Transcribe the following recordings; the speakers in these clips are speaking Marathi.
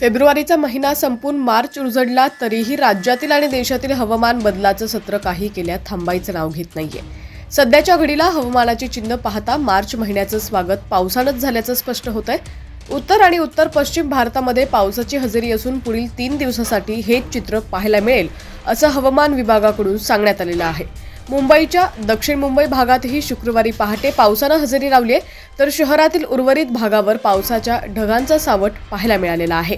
फेब्रुवारीचा महिना संपून मार्च उजडला तरीही राज्यातील आणि देशातील हवामान बदलाचं सत्र काही केल्या थांबायचं नाव घेत नाहीये. सध्याच्या घडीला हवामानाची चिन्ह पाहता मार्च महिन्याचं स्वागत पावसानंच झाल्याचं स्पष्ट होत आहे उत्तर आणि उत्तर पश्चिम भारतामध्ये पावसाची हजेरी असून पुढील तीन दिवसासाठी हेच चित्र पाहायला मिळेल असं हवामान विभागाकडून सांगण्यात आलेलं आहे. मुंबईच्या दक्षिण मुंबई भागातही शुक्रवारी पहाटे पावसानं हजेरी लावली आहे तर शहरातील उर्वरित भागावर पावसाच्या ढगांचा सावट पाहायला मिळालेला आहे.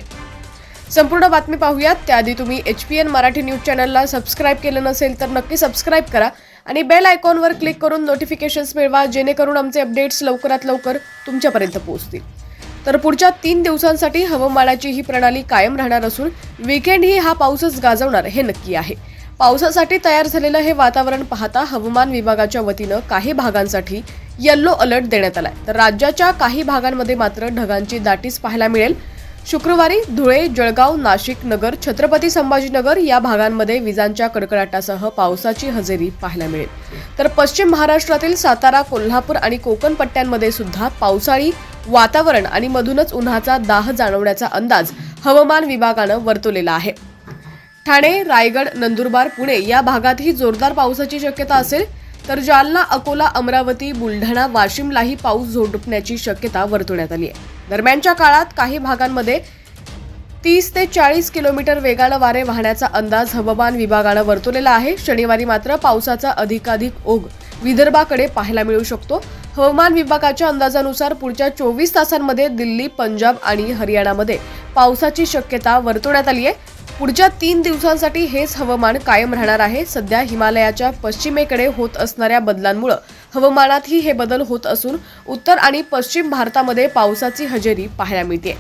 संपूर्ण बातमी पाहूयात. त्याआधी तुम्ही H P N Marathi news चॅनलला सबस्क्राईब केलं नसेल तर नक्की सबस्क्राईब करा आणि बेल आयकॉनवर क्लिक करून नोटिफिकेशन्स मिळवा जेणेकरून आमचे अपडेट्स लवकरात लवकर तुमच्यापर्यंत पोहोचतील. तर पुढच्या तीन दिवसांसाठी हवामानाची ही प्रणाली कायम राहणार असून विकेंडही हा पाऊसच गाजवणार हे नक्की आहे. पावसासाठी तयार झालेलं हे वातावरण पाहता हवामान विभागाच्या वतीनं काही भागांसाठी येल्लो अलर्ट देण्यात आलाय. तर राज्याच्या काही भागांमध्ये मात्र ढगांची दाटीच पाहायला मिळेल. शुक्रवारी धुळे जळगाव नाशिक नगर छत्रपती संभाजीनगर या भागांमध्ये विजांच्या कडकडाटासह पावसाची हजेरी पाहायला मिळेल. तर पश्चिम महाराष्ट्रातील सातारा कोल्हापूर आणि कोकण पट्ट्यांमध्ये सुद्धा पावसाळी वातावरण आणि मधूनच उन्हाचा दाह जाणवण्याचा अंदाज हवामान विभागानं वर्तवलेला आहे. ठाणे रायगड नंदुरबार पुणे या भागातही जोरदार पावसाची शक्यता असेल तर जालना अकोला अमरावती बुलढाणा वाशिमलाही पाऊस झोडपण्याची शक्यता वर्तवण्यात आली आहे. दरम्यानच्या काळात काही भागांमध्ये तीस ते चाळीस किलोमीटर वेगानं वारे वाहण्याचा अंदाज हवामान विभागानं वर्तवलेला आहे. शनिवारी मात्र पावसाचा अधिकाधिक ओघ विदर्भाकडे पाहायला मिळू शकतो. हवामान विभागाच्या अंदाजानुसार पुढच्या चोवीस तासांमध्ये दिल्ली पंजाब आणि हरियाणामध्ये पावसाची शक्यता वर्तवण्यात आली आहे. पुढच्या तीन दिवसांसाठी हेच हवामान कायम राहणार आहे. सध्या हिमालयाच्या पश्चिमेकडे होत असणाऱ्या बदलांमुळं हवामानातही हे बदल होत असून उत्तर आणि पश्चिम भारतामध्ये पावसाची हजेरी पाहायला मिळते